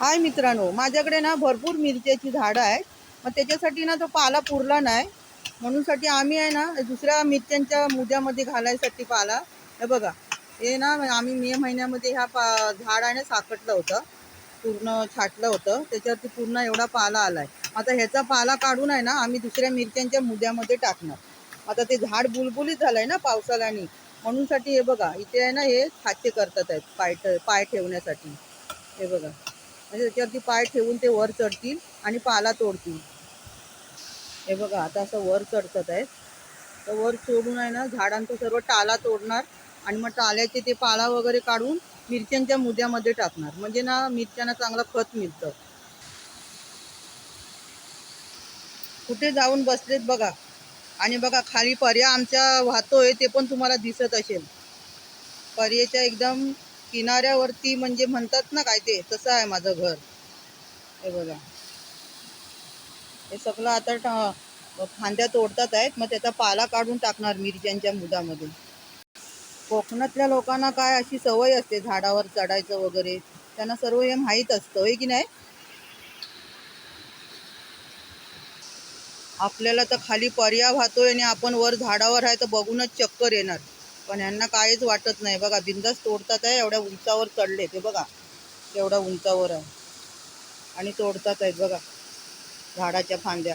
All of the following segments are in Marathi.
हाय मित्रांनो माझ्याकडे ना भरपूर मिरच्याची झाडं आहेत. मग त्याच्यासाठी ना तो पाला पुरला नाही. म्हणूनसाठी आम्ही आहे ना दुसऱ्या मिरच्यांच्या मुद्यामध्ये घालायसाठी पाला. हे बघा हे ना आम्ही मे महिन्यामध्ये ह्या पा झाड आहे ना साकटलं होतं. पूर्ण छाटलं होतं. त्याच्यावरती पूर्ण एवढा पाला आलाय. आता ह्याचा पाला काढून आहे ना आम्ही दुसऱ्या मिरच्यांच्या मुद्यामध्ये टाकणार. आता ते झाड बुलबुलीत आहे ना पावसाळ्याने म्हणूनसाठी हे बघा इथे आहे ना हे छाचे करतात आहेत पाय पाय ठेवण्यासाठी. हे बघा. म्हणजे त्याच्यावरती पाय ठेवून ते वर चढतील आणि पाला तोडतील. हे बघा आता असं वर चढतात आहेत. तर वर सोडून आहे ना झाडांचा सर्व टाला तोडणार आणि मग टाल्याचे ते पाला वगैरे काढून मिरच्यांच्या मुद्यामध्ये टाकणार. म्हणजे ना मिरच्यांना चांगलं खत मिळतं. कुठे जाऊन बसलेत बघा. आणि बघा खाली पर्या आमच्या वाहतोय ते पण तुम्हाला दिसत असेल. पर्याच्या एकदम किनाऱ्यावरती म्हणजे म्हणतात ना काय ते? तसं आहे माझं घर. हे बघा. हे सगळं आता फांद्या तोडतात आहेत. मग त्याचा पाला काढून टाकणार मिरच्यांच्या मुदामध्ये. कोकणातल्या लोकांना काय अशी सवय असते झाडावर चढायचं वगैरे? त्यांना सर्व हे माहीत असतं होय की नाही? आपल्याला तर खाली पर्या वाहतोय आणि आपण वर झाडावर आहे तर बघूनच चक्कर येणार. पण यांना काहीच वाटत नाही. बघा बिंदास तोडतात आहे एवढ्या उंचावर चढले ते बघा एवढ्या उंचावर आहे. आणि तोडतात आहेत बघा झाडाच्या फांद्या.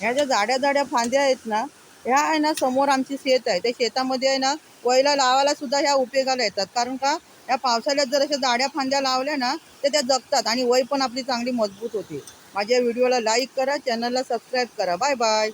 ह्या ज्या जाड्या जाड्या फांद्या आहेत ना ह्या आहे ना समोर आमची शेत आहे. त्या शेतामध्ये आहे ना वयला लावायला सुद्धा ह्या उपयोगाला येतात. कारण का या पावसाळ्यात जर अशा जाड्या फांद्या लावल्या ना तर त्या जगतात आणि वय पण आपली चांगली मजबूत होते. माझ्या व्हिडिओला लाईक करा चॅनलला सबस्क्राईब करा. Bye bye.